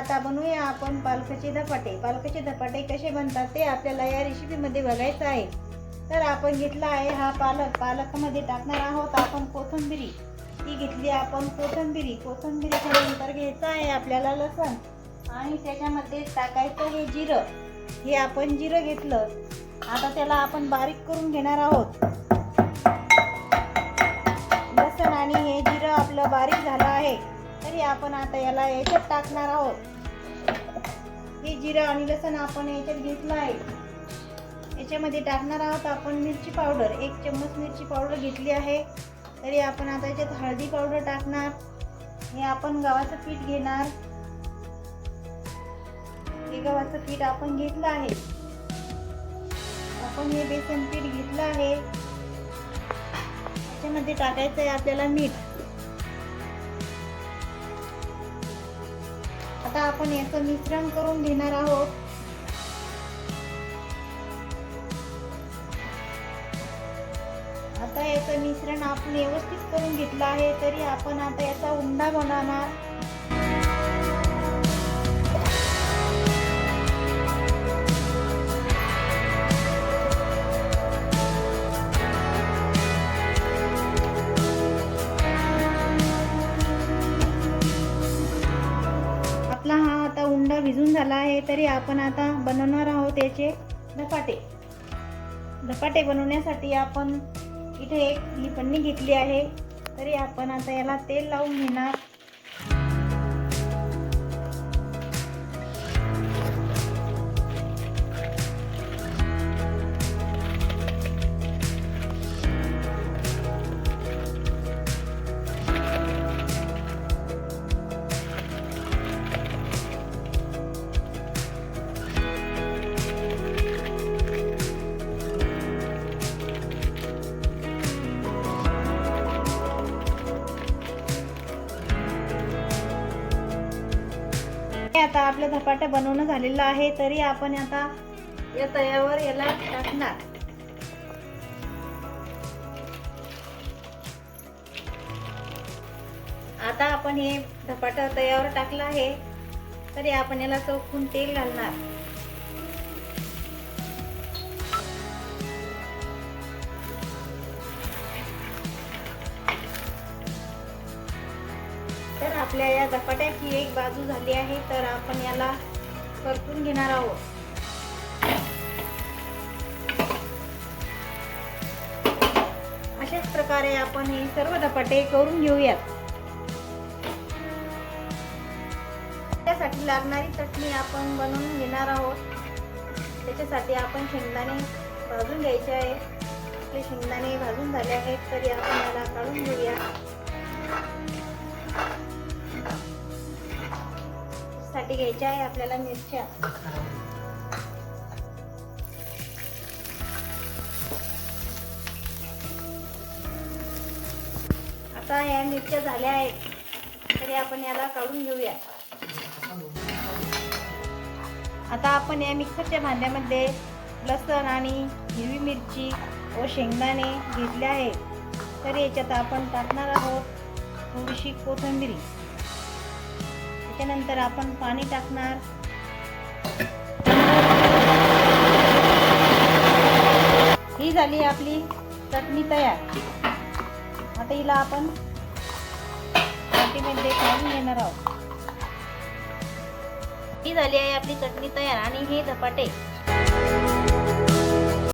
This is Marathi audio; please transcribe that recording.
आता बनवूया आपण पालकाचे धपाटे. पालकाचे धपाटे कसे बनतात ते आपल्याला या रेसिपीमध्ये बघायचं आहे. तर आपण घेतला आहे हा पालक. पालकामध्ये टाकणार आहोत आपण कोथंबिरी. ती घेतली आपण कोथंबिरी. कोथिंबिरीच्या नंतर घ्यायचं आहे आपल्याला लसण. आणि त्याच्यामध्ये टाकायचं हे जिरं. हे आपण जिरं घेतलं. आता त्याला आपण बारीक करून घेणार आहोत. लसण आणि हे जिरं आपलं बारीक झालं आहे. तरी आपण आता याला याच्यात टाकणार आहोत. हे जिरं आणि लसण आपण याच्यात घेतलं आहे. याच्यामध्ये टाकणार आहोत आपण मिरची पावडर. एक चम्मच मिरची पावडर घेतली आहे. तरी आपण आता याच्यात हळदी पावडर टाकणार. हे आपण गव्हाचं पीठ घेणार. हे गव्हाचं पीठ आपण घेतलं आहे. आपण हे बेसन पीठ घेतलं आहे. याच्यामध्ये टाकायचं आहे आपल्याला मीठ. आता आपण याचं मिश्रण करून घेणार आहोत. आता याचं मिश्रण आपण व्यवस्थित करून घेतलं आहे तरी आपण आता याचा उंडा बनवणार. उंडा भिजून झाला आहे तरी आपण आता बनवणार आहोत याचे धपाटे. धपाटे बनवण्यासाठी आपण इथे एक लिपणी घेतली आहे तरी आपण आता याला तेल लावून घेणार. आता आपलं धपाटा बनवणं झालेलं आहे तरी आपण आता या तयावर याला टाकणार. आता आपण हे धपाटा तयावर टाकलं आहे तरी आपण याला चौकून तेल घालणार. आपल्या या धपाट्याची एक बाजू झाली आहे तर आपण याला परतून घेणार आहोत. अशाच प्रकारे आपण हे सर्व धपाटे करून घेऊयात. त्यासाठी लागणारी चटणी आपण बनवून घेणार आहोत. त्याच्यासाठी आपण शेंगदाणे भाजून घ्यायचे आहे आपले शेंगदाणे भाजून झाले आहेत तरी आपण याला काढून घेऊया. साठी घ्यायच्या आहे आपल्याला मिरच्या. आता या मिरच्या झाल्या आहेत. तरी आपण याला काढून घेऊया. आता आपण या मिक्सरच्या भांड्यामध्ये लसण आणि हिरवी मिरची व शेंगदाणे घेतले आहेत. तर याच्यात आपण टाकणार आहोत थोडीशी कोथिंबिरी. त्याच्यानंतर आपण पाणी टाकणार. ही झाली आपली चटणी तयार. आता हिला आपण वाटीमध्ये काढून घेणार आहोत. ही झाली आहे आपली चटणी तयार आणि हे धपाटे